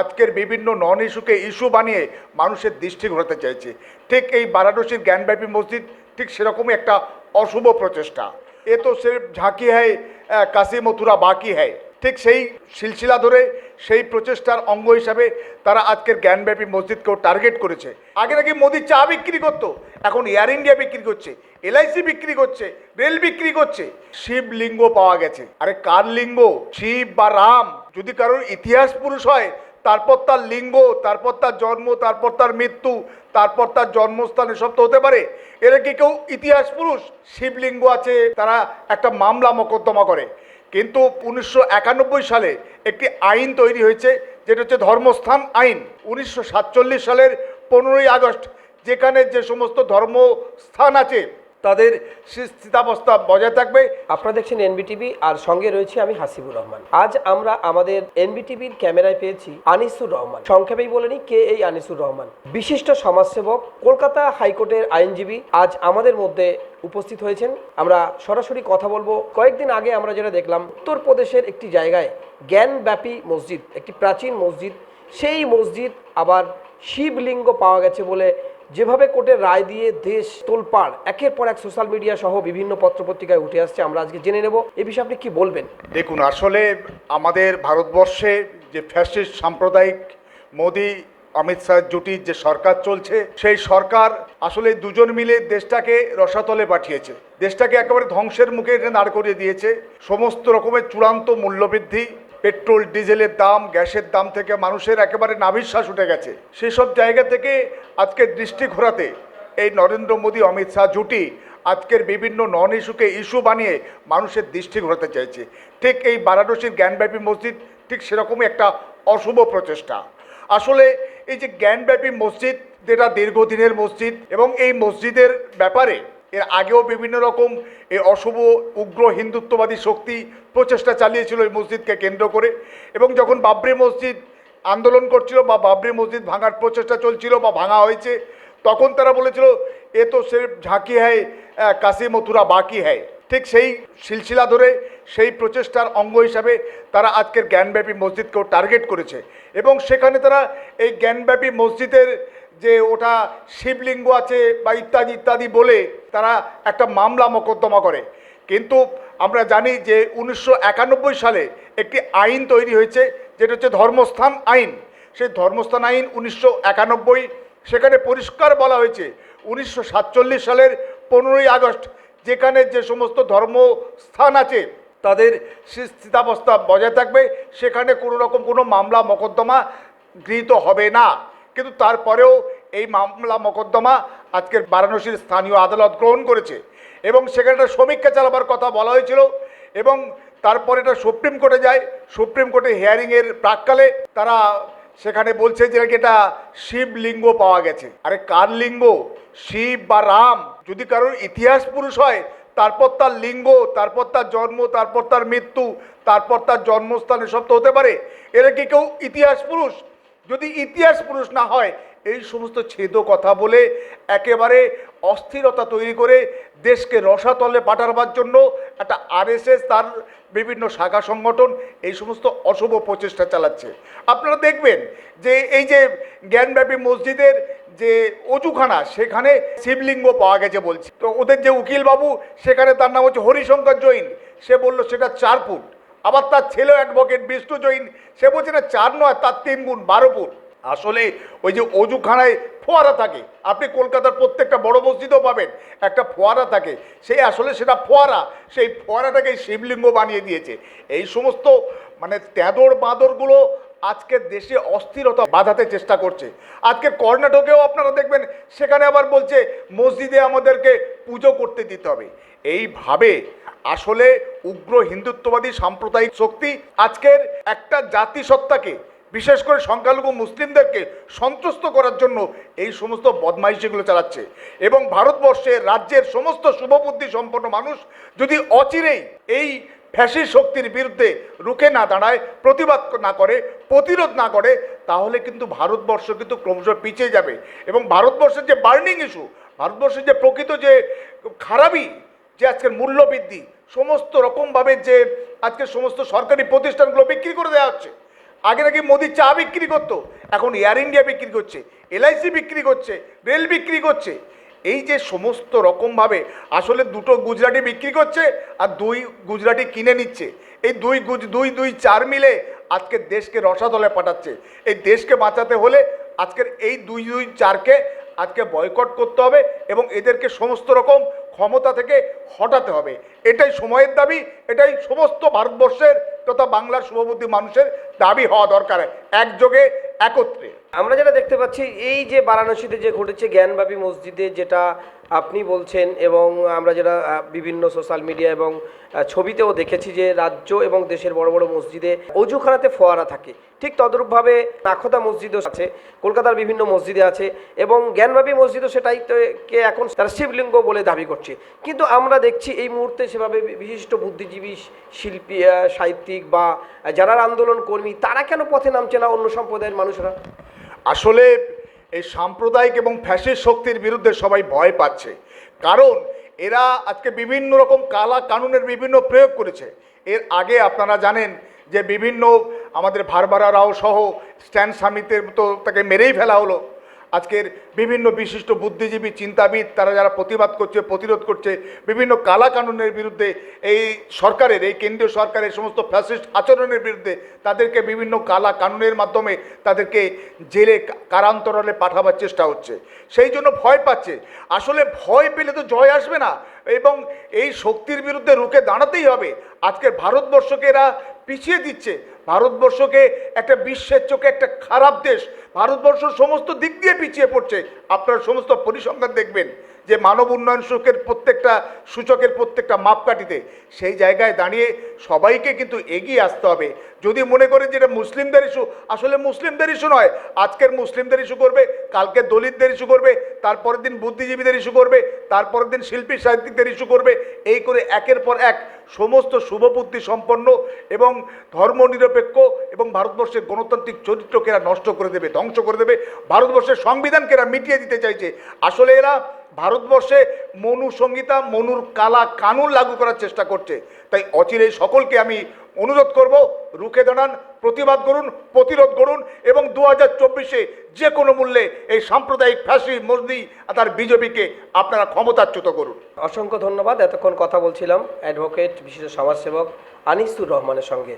আজকের বিভিন্ন নন ইস্যুকে ইস্যু বানিয়ে মানুষের দৃষ্টি ঘোরাতে চাইছে। ঠিক এই বারাণসীর জ্ঞানব্যাপী মসজিদ ঠিক সেরকমই একটা অশুভ প্রচেষ্টা। এ তো সির্ফ ঝাঁকি হ্যায় কাশি মথুরা বাকি হ্যায় ঠিক সেই সিলসিলা ধরে সেই প্রচেষ্টার অঙ্গ হিসাবে তারা আজকের জ্ঞানব্যাপী মসজিদকেও টার্গেট করেছে। আগে নাকি মোদি চা বিক্রি করতো, এখন এয়ার ইন্ডিয়া বিক্রি করছে এলআইসি বিক্রি করছে, রেল বিক্রি করছে। শিবলিঙ্গ পাওয়া গেছে। আরে কার লিঙ্গ? শিব বা রাম? যদি কারোর ইতিহাস পুরুষ হয় তারপর তার লিঙ্গ, তারপর তার জন্ম, তারপর তার মৃত্যু, তারপর তার জন্মস্থান এসব তো হতে পারে। এরা কি কেউ ইতিহাস পুরুষ? শিবলিঙ্গ আছে, তারা একটা মামলা মোকদ্দমা করে। কিন্তু উনিশশো একানব্বই সালে একটি আইন তৈরি হয়েছে, যেটা হচ্ছে ধর্মস্থান আইন। উনিশশো সাতচল্লিশ সালের পনেরোই আগস্ট, যেখানে যে সমস্ত ধর্মস্থান আছে তাদের স্থিতাবস্থা বজায় থাকবে। আপনারা দেখছেন এনবিটিভি আর সঙ্গে রয়েছে আমি হাসিবুর রহমান। আজ আমরা আমাদের এনবিটিভির ক্যামেরায় পেয়েছি আনিসুর রহমান। সংক্ষেপেই বলে নিই কে এই আনিসুর রহমান। বিশিষ্ট সমাজসেবক, কলকাতা হাইকোর্টের আইনজীবী আজ আমাদের মধ্যে উপস্থিত হয়েছেন। আমরা সরাসরি কথা বলব। কয়েকদিন আগে আমরা যেটা দেখলাম উত্তরপ্রদেশের একটি জায়গায় জ্ঞানব্যাপী মসজিদ, একটি প্রাচীন মসজিদ। সেই মসজিদ আবার শিবলিঙ্গ পাওয়া গেছে বলে যেভাবে কোর্টের রায় দিয়ে দেশ তোলপাড়, একের পর এক সোশ্যাল মিডিয়া সহ বিভিন্ন পত্রপত্রিকায় উঠে আসছে, আমরা আজকে জেনে নেব। এ বিষয়ে আপনি কি বলবেন? দেখুন, আসলে আমাদের ভারতবর্ষে যে ফ্যাসিস্ট সাম্প্রদায়িক মোদি, অমিত শাহ জুটির যে সরকার চলছে, সেই সরকার আসলে দুজন মিলে দেশটাকে রসাতলে পাঠিয়েছে। দেশটাকে একেবারে ধ্বংসের মুখে দাঁড় করিয়ে দিয়েছে। সমস্ত রকমের চূড়ান্ত মূল্যবৃদ্ধি পেট্রোল, ডিজেলের দাম, গ্যাসের দাম থেকে মানুষের একেবারে নাভিশ্বাস উঠে গেছে। সেসব জায়গা থেকে আজকে দৃষ্টি ঘোরাতে এই নরেন্দ্র মোদী, অমিত শাহ জুটি আজকের বিভিন্ন নন ইস্যুকে ইস্যু বানিয়ে মানুষের দৃষ্টি ঘোরাতে চাইছে। ঠিক এই বারাণসীর জ্ঞানব্যাপী মসজিদ ঠিক সেরকমই একটা অশুভ প্রচেষ্টা। আসলে এই যে জ্ঞানব্যাপী মসজিদ, যেটা দীর্ঘদিনের মসজিদ এবং এই মসজিদের ব্যাপারে এর আগেও বিভিন্ন রকম এই অশুভ, উগ্র, হিন্দুত্ববাদী শক্তি প্রচেষ্টা চালিয়েছিল এই মসজিদকে কেন্দ্র করে। এবং যখন বাবরি মসজিদ আন্দোলন করছিল বা বাবরি মসজিদ ভাঙার প্রচেষ্টা চলছিল বা ভাঙা হয়েছে, তখন তারা বলেছিল, এ তো সির্ফ ঝাঁকি হ্যায় কাশি মথুরা বাকি হ্যায়। ঠিক সেই সিলসিলা ধরে সেই প্রচেষ্টার অঙ্গ হিসাবে তারা আজকের জ্ঞানব্যাপী মসজিদকেও টার্গেট করেছে। এবং সেখানে তারা এই জ্ঞানব্যাপী মসজিদের যে ওটা শিবলিঙ্গ আছে বা ইত্যাদি ইত্যাদি বলে তারা একটা মামলা মোকদ্দমা করে। কিন্তু আমরা জানি যে উনিশশো একানব্বই সালে একটি আইন তৈরি হয়েছে, যেটা হচ্ছে ধর্মস্থান আইন। সেই ধর্মস্থান আইন উনিশশো একানব্বই সেখানে পরিষ্কার বলা হয়েছে, উনিশশো সাতচল্লিশ সালের পনেরোই আগস্ট যেখানে যে সমস্ত ধর্মস্থান আছে তাদের স্থিতাবস্থা বজায় থাকবে, সেখানে কোনো রকম কোনো মামলা মোকদ্দমা গৃহীত হবে না। কিন্তু তারপরেও এই মামলা মোকদ্দমা আজকের বারাণসীর স্থানীয় আদালত গ্রহণ করেছে এবং সেখানে একটা সমীক্ষা চালাবার কথা বলা হয়েছিল এবং তারপরে এটা সুপ্রিম কোর্টে যায়, সুপ্রিম কোর্টে হিয়ারিংয়ের প্রাককালে তারা সেখানে বলছে যে নাকি এটা শিবলিঙ্গ পাওয়া গেছে। আরে কার লিঙ্গ? শিব বা রাম? যদি কারোর ইতিহাস পুরুষ হয়, তারপর তার লিঙ্গ, তারপর তার জন্ম, তারপর তার মৃত্যু, তারপর তার জন্মস্থান এসব তো হতে পারে। এরা কি কেউ ইতিহাস পুরুষ? যদি ইতিহাস পুরুষ না হয়, এই সমস্ত ছেদ কথা বলে একেবারে অস্থিরতা তৈরি করে দেশকে রসাতলে পাঠাবার জন্য একটা আরএসএস, তার বিভিন্ন শাখা সংগঠন, এই সমস্ত অশুভ প্রচেষ্টা চালাচ্ছে। আপনারা দেখবেন যে এই যে জ্ঞানব্যাপী মসজিদের যে অজুখানা, সেখানে শিবলিঙ্গ পাওয়া গেছে বলছি। তো ওদের যে উকিল বাবু সেখানে তার নাম হচ্ছে হরিশঙ্কর জৈন। সে বলল, সেটা চার ফুট আবার তার ছেলে অ্যাডভোকেট বিষ্ণু জৈন, সে বলছে, না, চার নয়, তার তিন গুণ, বারো ফুট। আসলে ওই যে অজুখানায় ফোয়ারা থাকে, আপনি কলকাতার প্রত্যেকটা বড় মসজিদও পাবেন, একটা ফোয়ারা থাকে সেই আসলে সেটা ফোয়ারা, সেই ফোয়ারাটাকে শিবলিঙ্গ বানিয়ে দিয়েছে। এই সমস্ত মানে তেঁদর বাঁদরগুলো আজকের দেশে অস্থিরতা বাঁধাতে চেষ্টা করছে। আজকে কর্ণাটকেও আপনারা দেখবেন, সেখানে আবার বলছে, মসজিদে আমাদেরকে পুজো করতে দিতে হবে। এইভাবে আসলে উগ্র হিন্দুত্ববাদী সাম্প্রদায়িক শক্তি আজকের একটা জাতিসত্তাকে, বিশেষ করে সংখ্যালঘু মুসলিমদেরকে সন্তুষ্ট করার জন্য এই সমস্ত বদমাইশিগুলো চালাচ্ছে। এবং ভারতবর্ষের রাজ্যের সমস্ত শুভবুদ্ধি সম্পন্ন মানুষ যদি অচিরেই এই ফ্যাসি শক্তির বিরুদ্ধে রুখে না দাঁড়ায়, প্রতিবাদ না করে, প্রতিরোধ না করে, তাহলে কিন্তু ভারতবর্ষ কিন্তু ক্রমশ পিছিয়ে যাবে। এবং ভারতবর্ষের যে বার্নিং ইস্যু, ভারতবর্ষের যে প্রকৃত যে খারাপই যে আজকের মূল্য বৃদ্ধি সমস্ত রকমভাবে যে আজকে সমস্ত সরকারি প্রতিষ্ঠানগুলো বিক্রি করে দেওয়া হচ্ছে। আগে নাকি মোদি চা বিক্রি করতো, এখন এয়ার ইন্ডিয়া বিক্রি করছে এলআইসি বিক্রি করছে, রেল বিক্রি করছে। এই যে সমস্ত রকমভাবে আসলে দুটো গুজরাটি বিক্রি করছে আর দুই গুজরাটি কিনে নিচ্ছে। এই দুই গুজ, দুই দুই, চার মিলে আজকে দেশকে রসাতলে পাঠাচ্ছে। এই দেশকে বাঁচাতে হলে আজকের এই দুই দুই, চারকে আজকে বয়কট করতে হবে এবং এদেরকে সমস্ত রকম ক্ষমতা থেকে হটাতে হবে। এটাই সময়ের দাবি, এটাই সমস্ত ভারতবর্ষের তথা বাংলার শুভবুদ্ধি মানুষের দাবি হওয়া দরকার। একযোগে, একত্রে। আমরা যেটা দেখতে পাচ্ছি, এই যে বারাণসীতে যে ঘটেছে জ্ঞানবাপী মসজিদে যেটা আপনি বলছেন এবং আমরা যেটা বিভিন্ন সোশ্যাল মিডিয়া এবং ছবিতেও দেখেছি যে রাজ্য এবং দেশের বড় বড় মসজিদে অজুখানাতে ফোয়ারা থাকে। ঠিক তদ্রূপভাবে নাখোদা মসজিদও আছে, কলকাতার বিভিন্ন মসজিদে আছে এবং জ্ঞানবাপী মসজিদও সেটাই কে এখন তারা শিবলিঙ্গ বলে দাবি করছে। কিন্তু আমরা দেখছি এই মুহূর্তে সেভাবে বিশিষ্ট বুদ্ধিজীবী শিল্পী সাহিত্যিক বা যারা আন্দোলন কর্মী তারা কেন পথে নামছে না অন্য সম্প্রদায়ের মানুষরা? আসলে এই সাম্প্রদায়িক এবং ফ্যাসিস্ট শক্তির বিরুদ্ধে সবাই ভয় পাচ্ছে। কারণ এরা আজকে বিভিন্ন রকম কালা কানুনের বিভিন্ন প্রয়োগ করেছে। এর আগে আপনারা জানেন যে বিভিন্ন আমাদের ভারবারা রাও সহ স্ট্যান সামিতের তো তাকে মেরেই ফেলা হলো। আজকের বিভিন্ন বিশিষ্ট বুদ্ধিজীবী, চিন্তাবিদ, তারা যারা প্রতিবাদ করছে, প্রতিরোধ করছে, বিভিন্ন কালা কানুনের বিরুদ্ধে এই সরকারের, এই কেন্দ্রীয় সরকারের সমস্ত ফ্যাসিস্ট আচরণের বিরুদ্ধে তাদেরকে বিভিন্ন কালা কানুনের মাধ্যমে তাদেরকে জেলে কারান্তরালে পাঠাবার চেষ্টা হচ্ছে। সেই জন্য ভয় পাচ্ছে। আসলে ভয় পেলে তো জয় আসবে না। এবং এই শক্তির বিরুদ্ধে রুখে দাঁড়াতেই হবে। আজকের ভারতবর্ষকে এরা পিছিয়ে দিচ্ছে। ভারতবর্ষকে একটা বিশ্বের চোখে একটা খারাপ দেশ, ভারতবর্ষ সমস্ত দিক দিয়ে পিছিয়ে পড়ছে। আপনারা সমস্ত পরিসংখ্যান দেখবেন। যে মানব উন্নয়ন সূচকের প্রত্যেকটা সূচকের প্রত্যেকটা মাপকাঠিতে, সেই জায়গায় দাঁড়িয়ে সবাইকে কিন্তু এগিয়ে আসতে হবে। যদি মনে করেন যে এটা মুসলিমদের ইস্যু আসলে মুসলিমদের ইস্যু নয়, আজকের মুসলিমদের ইস্যু করবে, কালকে দলিতদের ইস্যু করবে, তারপরের দিন বুদ্ধিজীবীদের ইস্যু করবে, তারপরের দিন শিল্পী সাহিত্যিকদের ইস্যু করবে, এই করে একের পর এক সমস্ত শুভবুদ্ধি সম্পন্ন এবং ধর্মনিরপেক্ষ এবং ভারতবর্ষের গণতান্ত্রিক চরিত্রকে এরা নষ্ট করে দেবে, ধ্বংস করে দেবে। ভারতবর্ষের সংবিধানকে এরা মিটিয়ে দিতে চাইছে। আসলে এরা ভারতবর্ষে মনু সংহিতা মনুর কালা কানুন লাগু করার চেষ্টা করছে। তাই অচিরে সকলকে আমি অনুরোধ করব, রুখে দাঁড়ান, প্রতিবাদ করুন, প্রতিরোধ করুন এবং দু হাজার চব্বিশে যে কোনো মূল্যে এই সাম্প্রদায়িক ফ্যাসি আর তার বিজেপিকে আপনারা ক্ষমতাচ্যুত করুন। অসংখ্য ধন্যবাদ, এতক্ষণ কথা বলছিলাম অ্যাডভোকেট বিশিষ্ট সমাজসেবক আনিসুর রহমানের সঙ্গে।